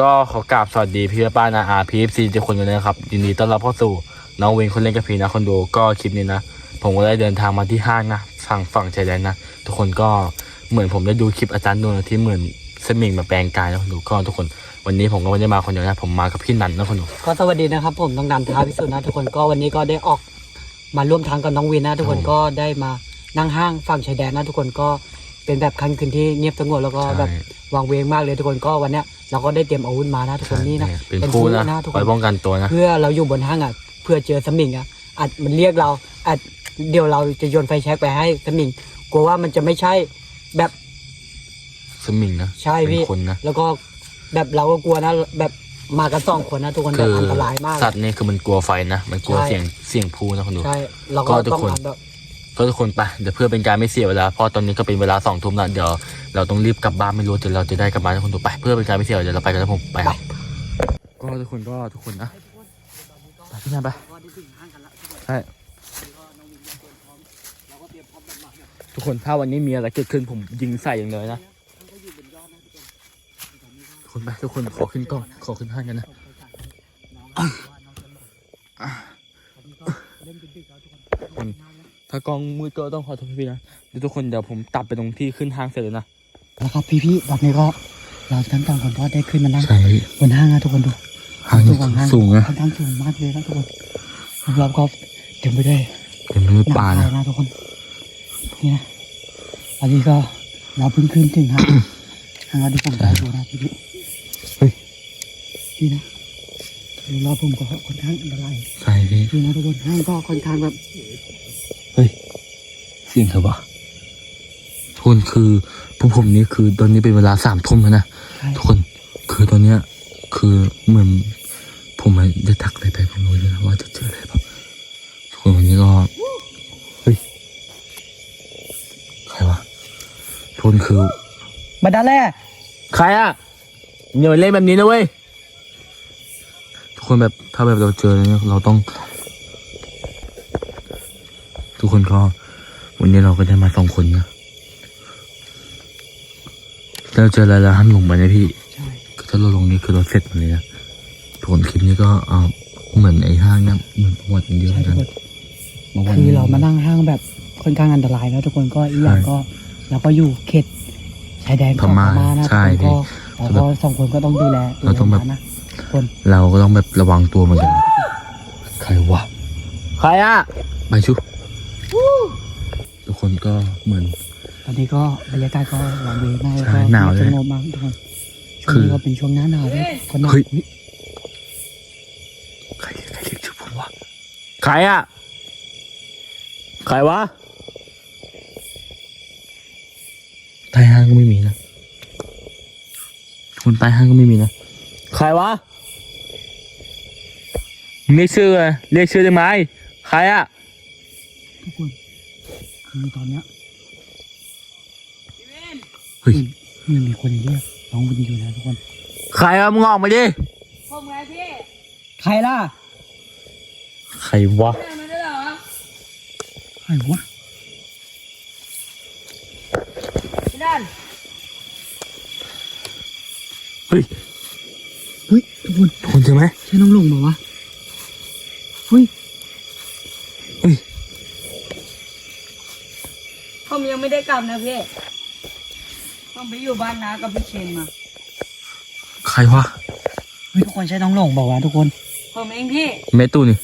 ก็ขอกราบสวัสดีพี่ป้านาอาพีเอฟซีทุกคนกันนะครับยินดีต้อนรับเข้าสู่น้องเวนคนเล่นกับพีนะคนดูก็คลิปนี้นะ ผมก็ได้เดินทางมาที่ห้างนะฝั่งฝั่งชายแดนนะ ทุกคนก็เหมือนผมได้ดูคลิปอาจารย์นูนที่เหมือนสมิงมาแปลงกายนะคนดูก็ทุกคนวันนี้ผมก็ไม่ได้มาคนเดียวนะผมมากับพี่นันนะคนดูก็สวัสดีนะครับ ผมต้องนันท้าพิสูจน์นะทุกคนก็วันนี้ก็ได้ออกมาร่วมทางกับน้องวินนะ ทุกคนก็ได้มานั่งห้างฝั่งชายแดนนะ ทุกคนก็ เป็นแบบคันคืนที่เงียบสงบแล้วก็แบบวางเวงมากเลยทุกคนก็วันเนี้ยเราก็ได้เตรียมอาวุธมานะทุกคนนี่นะเป็นผู้นะทุกคไว้นป้องกันตัวนะเพื่อเราอยู่บนห้างอะเพื่อเจอสมิงอะอาจมันเรียกเราอาจเดี๋ยวเราจะโยนไฟแช็กไปให้สมิงกลัวว่ามันจะไม่ใช่แบบสมิงนะใช่พี่เป็นคนนะแล้วก็แบบเราก็กลัวนะ แบบมากันสองคนนะทุกคนแบคืบออันตรายมากสัตว์นี่คือมันกลัวไฟนะมันกลัวใช่เสียงเสียงพูนะคนดูใช่เราก็ก็ทุกต้องคนอันแบบ ก็ทุกคนไปเดี๋ยวเพื่อเป็นการไม่เสียเวลาเพราะตอนนี้ก็เป็นเวลาสองทุ่มแล้วเดี๋ยวเราต้องรีบกลับบ้านไม่รู้เดี๋ยวเราจะได้กลับบ้านทุกคนดูไป เพื่อเป็นการไม่เสียเวลาเดี๋ยวเราไปกันแล้วผมไปครับก็ทุกคนก็ทุกคนนะไปพี่นันไปใช่ทุกคนถ้าวันนี้มีอะไรเกิดขึ้นผมยิงใส่อย่างเลยนะทุกคนไปทุกคนขอขึ้นก่อนขอขึ้นห้างกันนะคน ถ้ากล้องมืดก็ต้องขอโทษพี่ๆนะเดี๋ยวทุกคนเดี๋ยวผมตัดไปตรงที่ขึ้นห้างเสร็จแล้วนะนะครับพี่ๆตอนนี้ก็เราทั้งสองคนก็ได้ขึ้นมานั่งใช่บนห้างนะทุกคนดูห้างสูนี่งกว่าห้างสูงนะค่อนข้างสูงมากเลยนะทุกคนรอบๆก็เต็มไปด้วยเต็มไปด้วยป่าน้ำนะทรายนะทุกคนนี่นะอันนี้ก็เราเพิ่งขึ้นถึงห้าง ห้างเราที่ผมไปดูนะพี่ๆเฮ้ย นี่นะรอบผมก็ค่อนข้างอันตราย ใช่พี่คือนะทุกคนห้างก็ค่อนข้างแบบ เฮ้ย เสียงเธอปะทุกคนคือพวกผมนี่คือตอนนี้เป็นเวลาสามทุ่มแล้วนะใช่ทุกคนคือตอนเนี้ย คือเหมือนผมอะได้ทักอะไรไปผมรู้เลยนะว่าจะเจออะไรแบบทุกคนวันนี้ก็เฮ้ยใครวะทุกคนคือบันดาแล่ใครอะอย่ามาเล่นแบบนี้นะเว้ยทุกคนแบบถ้าแบบเราเจออะไรเนี่ยเราต้องทุก คนก็ วันนี้เราก็ได้มาสองคนนะถ้าเราเจออะไรแล้วห้ามลงไปนะพี่ใช่คือถ้าเราลงนี่คือเราเสร็จหมดเลยนะทุกคนคลิปนี้ก็เอาเหมือนไอ้ห้างเนี่ยเหมือนประวัติมันเยอะเหใช่มือนทุกักนคนคือเรามานั่งห้างแบบค่อนข้างอันตรายแล้วทุกคนก็อีกอย่างใช่ก็เราก็อยู่เขตชายแดนของพม่าพม่านะใช่ทุกคนพี่ก็เราก็สองคนก็ต้องดูแลเราต้องแบบดูแลนะทุกคนเราก็ต้องแบบระวังตัวเหมือนกัน ใครวะ ใครอะไปชุทุก คนก็เหมือน ตอนนี้ก็บรรยากาศก็หวานเวมากแล้วใช่ก็หนาวเลยสงบมากทุกคนช่วงคือนี้ก็เป็นช่วงหน้าหนาวด้วยคนหนาวเฮ้ยใครใครเรียกชื่อผมวะใครอะใครวะใต้ห้างก็ไม่มีนะคนใต้ห้างก็ไม่มีนะใครวะเรียกชื่อไงเรียกชื่อได้ไหมใครอะทุกคน คือตอนเนี้ยเฮ้ยมันมีคนเรียกน้องวินอยู่นะทุกคน ใครอะมึงออกมาดิ ผมไงพี่ใครล่ะใครวะเดินมาได้เหรอใครวะพี่ดันเฮ้ยเฮ้ยทุกคนทุกคนเจอไหมใช่น้องลงบอกวะเฮ้ย เฮ้ย ผม ยังไม่ได้กลับนะพี่ผมไปอยู่บ้านนากับพี่เชนมาใครวะเฮ้ยทุกคนใช่น้องลงบอกว่าทุกคน ผมเองพี่เมตูนี่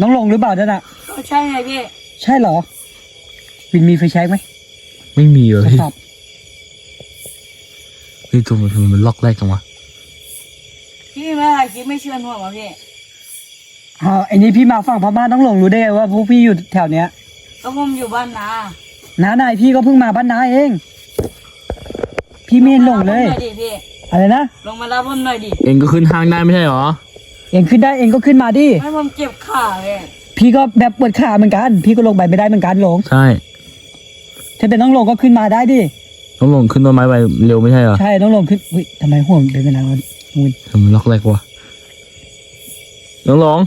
น้องลงหรือเปล่านั่นน่ะ ก็ใช่ไงพี่ใช่เหรอ วินมีไฟแช็กไหมไม่มีเหรอทดพี่สอบนี่ตัวมันทำไมมันล็อกแรกจังวะพี่ไม่ถ่ายคลิปไม่เชื่อผมเหรอพี่อ๋อไอ้นี่พี่มาฝั่งพม่าน้องลงรู้ได้ไงว่าพวกพี่อยู่แถวเนี้ย ก็ผมอยู่บ้านนาน้านายพี่ก็เพิ่งมาบ้านน้าเอง พี่ไม่เห็นหลงเลย มารับผมหน่อยดิพี่อะไรนะ ลงมารับผมหน่อยดิเองก็ขึ้นห้างได้ไม่ใช่เหรอ เองขึ้นได้เองก็ขึ้นมาดิ ให้ผมเจ็บขาเลยพี่ก็แบบปวดขาเหมือนกัน พี่ก็ลงไปไม่ได้เหมือนกันหลงใช่ ถ้าเป็นน้องลงก็ขึ้นมาได้ดิ ต้องลงขึ้นต้นไม้ไปเร็วไม่ใช่เหรอใช่น้องลงขึ้นอุ้ยทำไมห่วงเป็นเวลาวันมูนทำไมล็อกแรกวะน้องหลง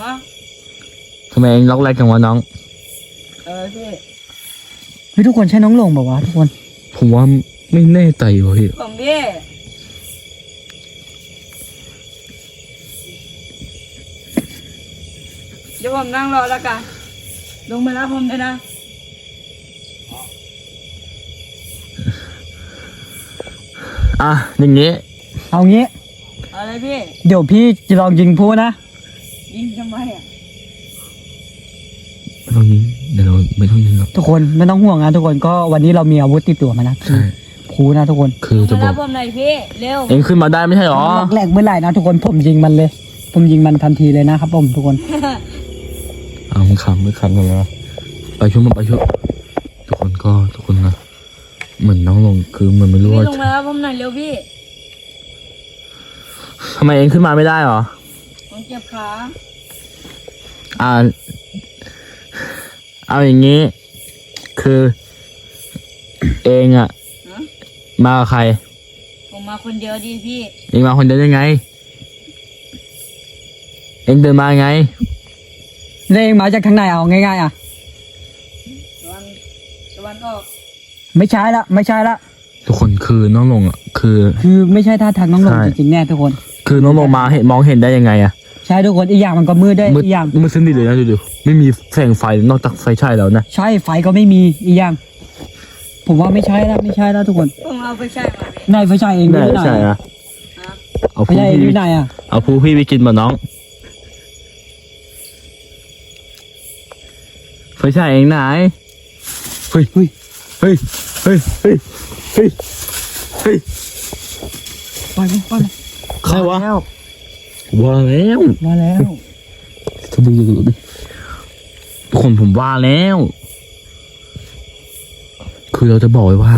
ฮะทำไมเองล็อกแรกจังวะน้อง เออพี่เฮ้ยทุกคนใช่น้องหลงแบบว่าะทุกคนผมว่าไม่แน่ใจว่ะพี่พี่เดี๋ยวผมนั่งรอแล้วกันลงมาแล้วผมเลยนะอะอย่างนี้ เอางี้อะไรพี่เดี๋ยวพี่จะลองยิงพูนะยิงทำไมอะ เอาย่งงี้ ยวเราไม่ต้องยิงหรอกทุกคนไม่ต้องห่วงนะทุกคนก็วันนี้เรามีอาวุธติดตัวมานะคือใช่พูนะทุกคนคือลจะงบมาอรักบผมหน่อยพี่เร็วเองขึ้นมาได้ไม่ใช่หรอแรกๆเมื่อไหร่นะทุกคนผมยิงมันเลย ผมยิงมันทันทีเลยนะครับผมทุกคนเอามึงขำไม่ขำกันแล้วไปช่วยมันไปช่วยทุกคนก็ทุกคนนะเหมือนน้องลงคือเหมือนไม่รู้พี่ว่าลงมารับผมหน่อยเร็วพี่ทำไมเองขึ้นมาไม่ได้หรอผมเจ็บขาอ่า เอาอย่างงี้ คือ เองอะฮะมากับใคร ผมมาคนเดียวดีพี่ เองมาคนเดียวได้ไง เองเดินมาไง แล้วเองมาจากทางไหนเอาง่ายๆอะ ตะวันตะวันออกไม่ใช่ละไม่ใช่ละทุกคนคือน้องลงอะคือ คือไม่ใช่ท่าทางน้องลงใช่ จริงๆแน่ทุกคน คือน้องลงมาเห็นมองเห็นได้ยังไงอะ ใช่ทุกคนอีกอย่างมันก็มืดได้วยมืดอีกอย่าง มืดสนิทเลยนะดูดูไม่มีแสงไฟนอกจากไฟฉายแล้วนะใช่ไฟก็ไม่มีอีกอย่าง ผมว่าไม่ใช่ละไม่ใช่ละทุกคนผมเอาไปใช่มาพี่นายไฟฉายเองได้ไม่ได้ใช่ไหนอะฮะเอาไฟผู้ฉายเองพี่ไม่ได้อะเอาผู้พี่ไปกินมาน้องไฟฉายเองไหนเฮ้ยเฮ้ยเฮ้ยเฮ้ยเฮ้ยเฮ้ยเฮ้ยไปไปไปใครวะ แล้ว ว่าแล้วมาแล้วทุกคนดูดิทุกคนผมว่าแล้ว คือเราจะบอกไว้ว่า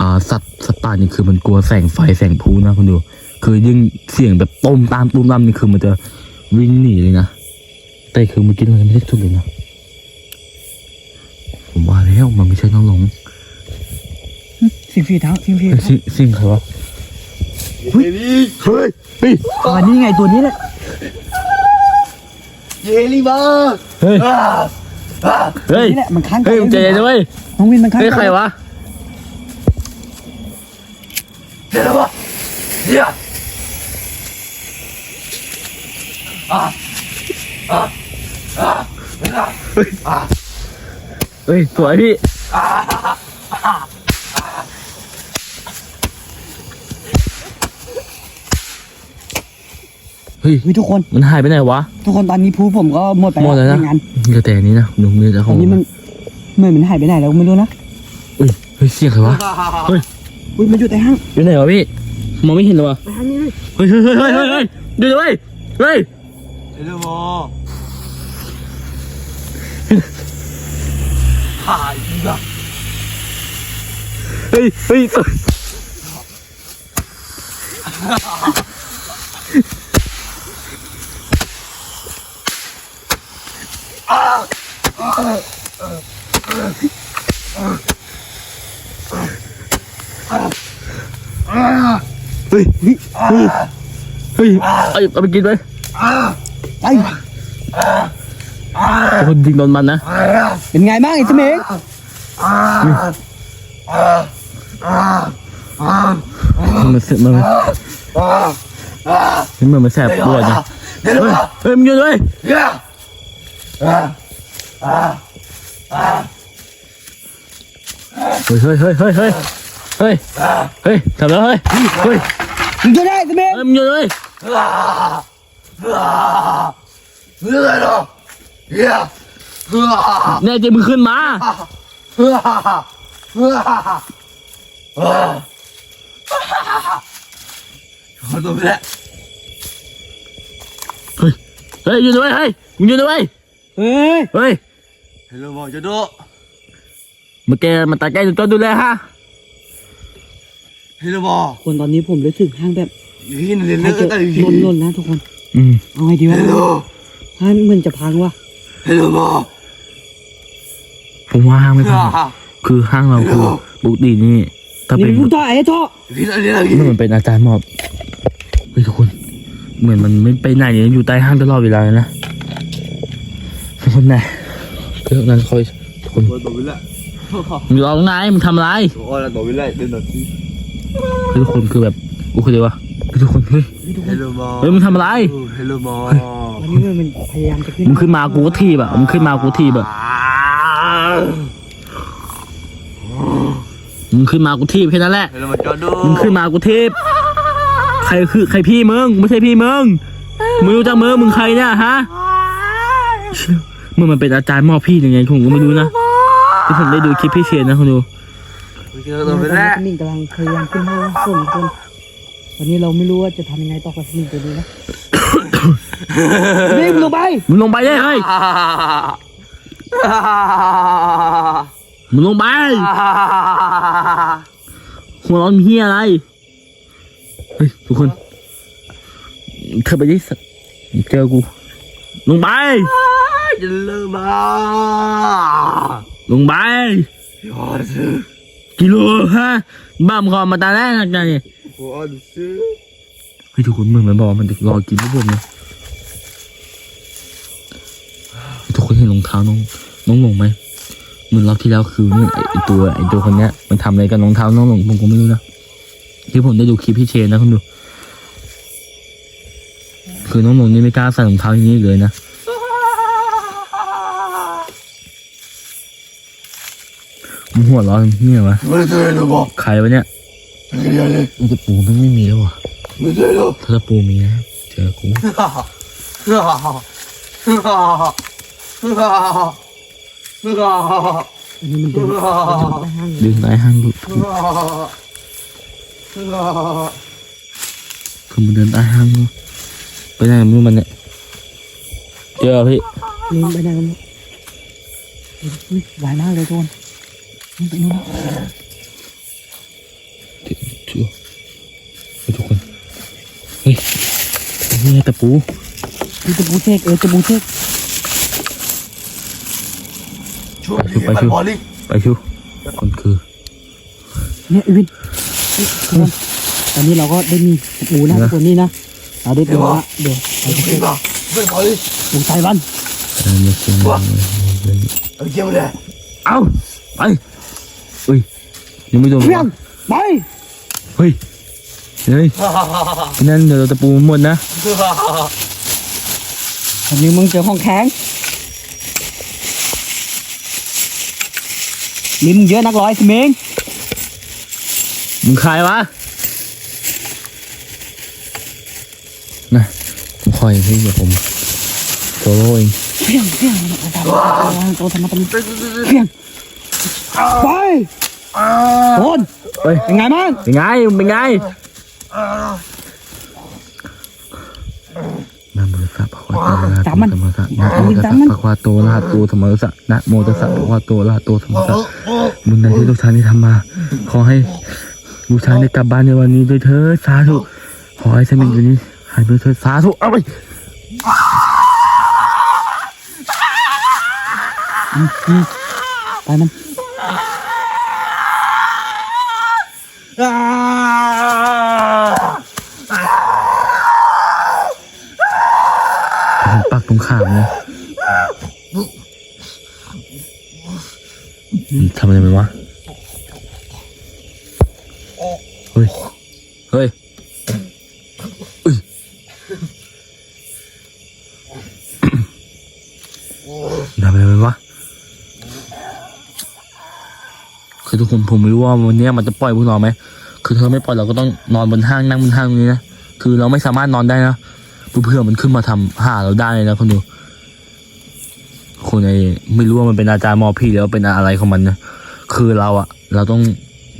อ่า สัตว์สัตว์ป่านี่คือมันกลัวแสงไฟแสงพลุนะคุณดู คือยิ่งเสียงแบบต้มตามตุ้มตามนี่คือมันจะวิ่งหนีเลยนะแต่คือเมื่อกี้มันไม่ได้สุดเลยนะผมว่าแล้วมันไม่ใช่น้องหลงสิ่งฝีเท้าสิ่งฝีเอ้ยเท้าสิ่งสิ่งใครวะ เฮ้ยเฮ้ยเฮ้ยอ๋อนี่ไงตัวนี้แหละเฮ้ยเฮ้ยนี่แหละมันค้างเฮ้ยมึงใจเย็นนะเว้ยน้องวินมันค้างเฮ้ยใครวะเฮ้ยสวยพี่ เฮ้ย เฮ้ยทุกคนมันหายไปไหนวะ ทุกคนตอนนี้พูผมก็หมดไปหมดแล้วนะงานเหลือแต่อันนี้นะหนุ่มนี่จะตขออนงนี้มันเหมือนมันหายไปไหนแล้วไม่รู้นะเฮ้ยเฮ้ยเสียงใครวะเฮ้ยอุ้ยมันอยู่ในห้างอยู่ไหนวะพี่มองไม่เห็นเลยวะในห้างนี่เลยเฮ้ยเฮ้ยเฮ้ยเฮ้ยเฮ้ยเฮ้ยดูดิเว้ยเฮ้ยเฮ้ยเฮ้ยเฮ้ยเฮ้ย เฮ้ยเฮ้ยเอาเอาไปกินไหมไปคนยิงโดนมันนะ เป็นไงบ้างไอ้เสมิงมันเสมันมันเหมือนมันแสบปวดนะเฮ้ยเฮ้ยมึงหยุดเลย เฮ้ยเฮ้ยเฮ้ยเฮ้ยเฮ้ยเฮ้ยเฮ้ยทำแล้วเฮ้ยเฮ้ยมึงจะได้เสมิงเฮ้ยมึงหยุดเลยแน่จริงมึงขึ้นมาเฮ้ยเฮ้ยหยุดเลยเฮ้ยมึงหยุด เลยเฮ้ยเฮ้ย Hello mọi cho độ เมื่อกี้มันตาใกล้ตัวตัวดูแลฮะ Hello bò คนตอนนี้ผมรู้สึกห้างแบบ Nhìn lên ให้ nữa จะ tại ล vì นลนๆนะทุกคนอืมเอาไงดีวะ Hello ห้างเหมือนจะพังวะ Hello bò ผมว่าห้างไม่พอ À คือห้างเราคือปกตินี่ถ้านี่เป็นมึงต่อไอ้ท่อ Vì nó đi là เหมือนเป็นอาจารย์หมอบเฮ้ยทุกคน เหมือนมันไม่ไปไหนเนี่ยอยู่ใต้ห้างตลอดเวลาเลยนะทุก คนไหนเรื่องนั้นคอยทุกคน Ôi tổ với lại มึงร้องไหนมึงทำอะไร Ôi là tổ với lại Bên đầu chi เฮ้ยทุกคนคือแบบโอเคเลยวะเฮ้ยทุกคนเฮ้ย Hello bò เฮ้ยมึงทำอะไร Ừ, Hello bò วันนี้มันพยายามจะขึ้นมึงขึ้นมากูก็ทีบอะมึงขึ้นมากูทีบอะมึงขึ้นมากูทีบแค่นั้นแหละ Hello mà cho đô มึงขึ้นมากูทีบใครคือใครพี่มึงไม่ใช่พี่มึงมึงรู้จักมึงมึงใครเนี่ยฮะ เชี่ยมึงมันเป็นอาจารย์มอพี่ยังไงผมก็ไม่รู้นะที่ผมได้ดูคลิปพี่เชนนะคุณดู Chưa ตอน đâu นี้ bên đấy สมิงกำลังพยายามขึ้นห้องส่วนคนวันนี้เราไม่รู้ว่าจะทำยังไงต่อกับสมิงตัวนี้นะสมิงลงไปมึงลงไปได้เฮ้ยมึงลงไปหัวเร้อนเฮียอะไรเฮ้ยทุกคนเธอไปดิสัตว์เจอกู ลงไป Hello mà ลงไป Giọt sư กิโลฮะบ้ามงคอมาตาแรกนะเนี่ย Giọt sư เฮ้ยทุกคนมึงมันบอกว่ามันจะรอกินพวกผมนะทุกคนเห็นรองเท้าน้องน้องหลงไหมเหมือนรอบที่แล้วคือเนี่ยไอไอ้ตัวไอตัวคนเนี้ยมันทำอะไรกับรองเท้าน้องหลงผมก็ไม่รู้นะที่ผมได้ดูคลิปพี่เชนนะคุณดู คือน้องหลงนี่ไม่กล้าใส่รองเท้าอย่างนี้อีกเลยนะมึงหัวเร้อนเนี่ยวะ Mới thế đâu mà ใครวะเนี่ย Cái gì đây มันจะปูมันไม่มีแล้ววะ Mới thế đâu ถ้าจะปูมีนะเจอกูอันนี้มันเดินไปห้างเลยดึงไอ้ห้างดูคือมันเดินใต้ห้างดู ไปไหนไม่รู้มันเนี่ยเจอพี่นี่ไปไหนกันเนี่ยอุ๊ยหวายมากเลยทุกคนนี่ไปนู่นแล้วชัวเฮ้ยทุกคนเฮ้ยนี่ไงตะปูนี่จะบูเชกเออจะบูเชก Chúa đi cái mặt bò đi ไปชูคนคือเนี่ยไอวินเฮ้ยทุกคนตอนนี้เราก็ได้มีปูนะทุกคนนี่นะ เราได้ปูละเดี๋ยวเราจะเช็ค Đi vào Bên khỏi đi ปูไต้หวันเออไม่ใช่ Ở kia này เอาไปเฮ้ยยังไม่โดนเพียงไปเฮ้ยเฮ้ยนั่นเดี๋ยวเราตะปูหมดนะตอนนี้มึงเจอห้องแข็งลิ้นเยอะนักร้อยสิเมงมึงใครวะ นะผมคอยพี่เดี๋ยวผมโซโล่เองเพียงเพียงโตทำมาทำเพียงไปโอนเฮ้ยเป็นไงบ้างเป็นไงเป็นไงนะโมตัสสะภะคะวะโตอะระหะโตสัมมาสัมพุทธัสสะนะโมตัสสะภะคะวะโตอะระหะโตสัมมาสัมพุทธัสสะนะโมตัสสะภะคะวะโตอะระหะโตสัมมาสัมพุทธัสสะบุญใดที่ลูกชายได้ทำมา ขอให้ลูกชายได้กลับบ้านในวันนี้ด้วยเถิดสาธุขอให้สมิงตัวนี้ หายไปเถิดสาธุเอาไปไปมันปักตรงขามเลยทำอะไรมันวะ เฮ้ย เฮ้ย คือทุกคนผมไม่รู้ว่าวันนี้มันจะปล่อยพวกเราไหมคือเธอไม่ปล่อยเราก็ต้องนอนบนห้างนั่งบนห้างตรงนี้นะคือเราไม่สามารถนอนได้นะเพื่อมันขึ้นมาทำหาเราได้เลยนะคุณดูคุณไอไม่รู้ว่ามันเป็นอาจารย์มอพี่หรือว่าเป็นอะไรของมันนะคือเราอะเราต้อง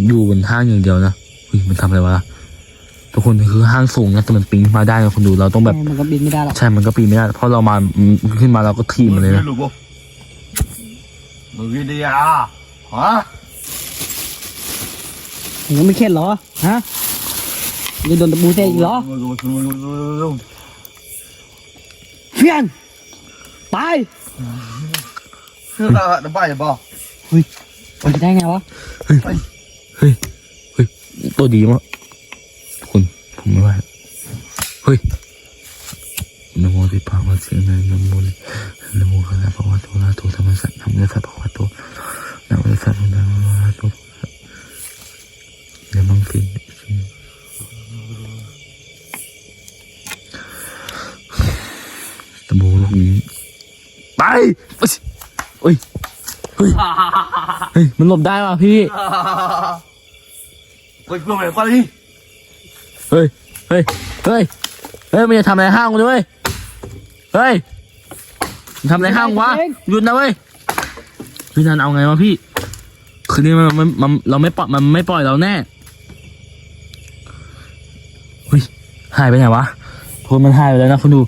อยู่บนห้างอย่างเดียวนะเฮ้ยมันทำอะไรวะทุกคนคือห้างสูงนะแต่มันปีนมาได้นะคุณดูเราต้องแบบมันก็บินไม่ได้หรอกใช่มันก็ปีนไม่ได้เพราะเรามามันขึ้นมาเราก็ทีบมันเลยนะ Lục không Mày ghi đi à Hả มึงไม่เข็ดเหรอ ฮะยังโดนตะปูเตะอีกเหรอเพียงตาย Nó bay rồi bò มันจะได้ไงวะ เฮ้ย เฮ้ย เฮ้ย ตัวดีมากทุกคนผมไม่ไหวเฮ้ยนะโมติปาวะเสียงนะนะโมเลยนะโมพระภะวะโตอะระหะโตสัมมาสัมพุทธัสสะนะโมตัสสะภะคะวะโตนะโมตัสสะภะคะวะโต เฮ้ยเฮ้ยเฮ้ยมันหลบได้ว่ะพี่ไปเพื่อนไปก่อนดิเฮ้ย เฮ้ย เฮ้ย เฮ้ยมันจะทำอะไรห้างกูด้วยเฮ้ยมันทำอะไรห้างวะหยุดนะเว้ยพี่นันเอาไงวะพี่ คืนนี้มันมันมันเราไม่ปล่อยมันไม่ปล่อยเราแน่เฮ้ยหายไปไหนวะโทนมันหายไปแล้วนะคุณดู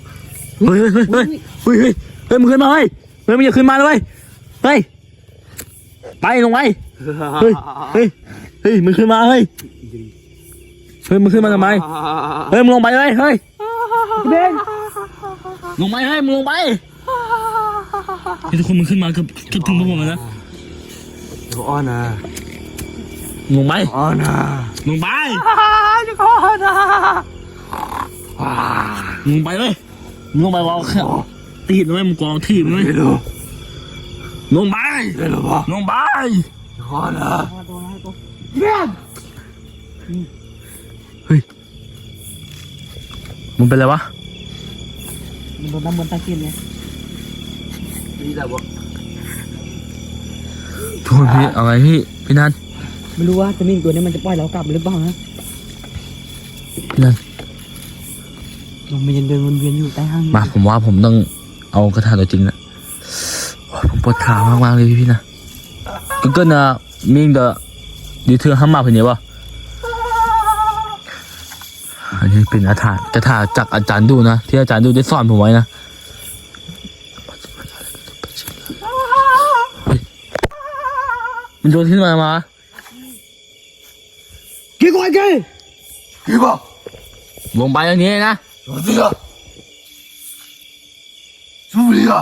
เฮ้ยเฮ้ยเฮ้ยเฮ้ยเฮ้ยเฮ้ยมึงขึ้นมาเฮ้ย เฮ้ยมึงอย่าขึ้นมาเลยเว้ยเฮ้ยไปลงไปเฮ้ยเฮ้ยเฮ้ยมึงขึ้นมาเฮ้ยเฮ้ยมึงขึ้นมาทำไมเฮ้ยมึงลงไปเลยเฮ้ยพี่เบงลงไปเฮ้ยมึงลงไปเฮ้ยทุกคนมึงขึ้นมาเกือบเกือบถึงพวกผมแล้วนะอ้อนนะมึงลงไปอ้อนนะมึงลงไปทุกคนนะมึงลงไปเลยมึงลงไปวาง ตีนเลยมึงกองทีมเลยไม่รู้ลงไปไม่รู้ป่ะลงไปอ้อนนะเฮ้ยมึงเป็นไรวะมันโดนน้ำมันต์ตะกินเลยนี่แหละวะทุกคนพี่เอาไงพี่พี่นันไม่รู้ว่าจะมีตัวนี้มันจะปล่อยเรากลับหรือเปล่านะพี่นันลมมันยังเดินวนเวียนอยู่ใต้ห้างมาผมว่าผมต้อง เอากระถางตัวจริงละโอ้ยผมปวดขามากๆเลยพี่พี่นะก็ก็นะมิงเดอดีเธอห้ามมาเพื่อนเนี่ยวะอันนี้เป็นอาถรรพ์กระถางจากอาจารย์ดูนะที่อาจารย์ดูได้สอนผมไว้นะเฮ้ยมันโดนขึ้นมามากี่กว่ากี่กี่ป่ะลงไปอย่างนี้นะ어디 สู้เรือ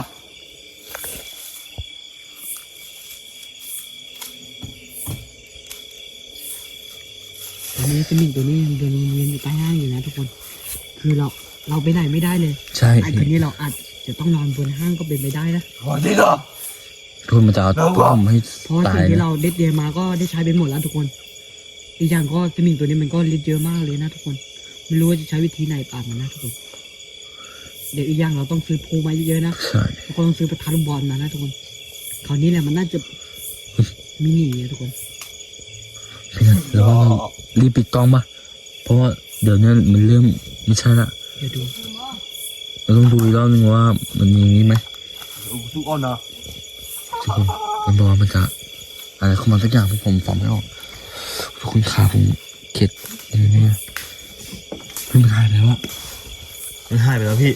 ตัวนี้เป็นหนึ่งตัวนี้ยังเดินวนเรียนอยู่ใต้ห้างอยู่นะทุกคน คือเราเราไปไหนไม่ได้เลยใช่ไอ้ตัวนี้เราอาจจะต้องนอนบนห้างก็เป็นไปได้นะโอที่หรอทุนมาจะเอาต้มให้เพราะสิ่งที่เราเด็ดเตรียมมาก็ได้ใช้ไปหมดแล้วทุกคน อีกอย่างก็สมิงตัวนี้มันก็ฤทธิ์เยอะมากเลยนะทุกคน ไม่รู้ว่าจะใช้วิธีไหนปราบมันนะทุกคน เดี๋ยวอีกอย่างเราต้องซื้อโพมาเยอะๆนะใช่ทุกคนต้องซื้อประทัดลูกบอลมานะทุกคนคราวนี้แหละมันน่าจะมินิอะทุกคนแล้วก็รีบปิดกล้องปะเพราะว่าเดี๋ยวนี้มันเริ่มไม่ใช่ละเดี๋ยวดูเราต้องดูอีกรอบนึงว่ามันมีนี้ไหมทุกอ้อนนะทุกคนมันบอกว่ามันจะอะไรเข้ามาสักอย่างที่ผมฟังไม่ออกทุกคนขาผมเข็ดอย่างนี่ยมันหายไปแล้วอะมันหายไปแล้วพี่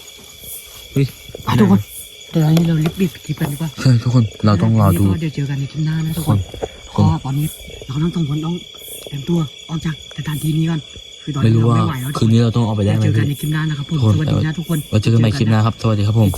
อะทุกคนแต่ตอนนี้เรารีบปิดคลิปกันดีกว่าใช่ทุกคนเราต้องรอดูก็เดี๋ยวเจอกันในคลิปหน้านะทุทุกกคคนนทุกคก็นตอนนี้เราทั้งสองคนต้องเตรียมตัวออกจากสถานที่นี้ก่อนคือตอนไม่นี้รู้เราว่าไม่ไหวแล้วคืนนี้เราต้องออกไปได้เดี๋ยวไหมเจอกันพี่ในคลิปหน้านะครับผมทุกคนสวัสดีนะทุกคนไว้เจอกันใหม่คลิปหน้าครับสวัสดีครับผม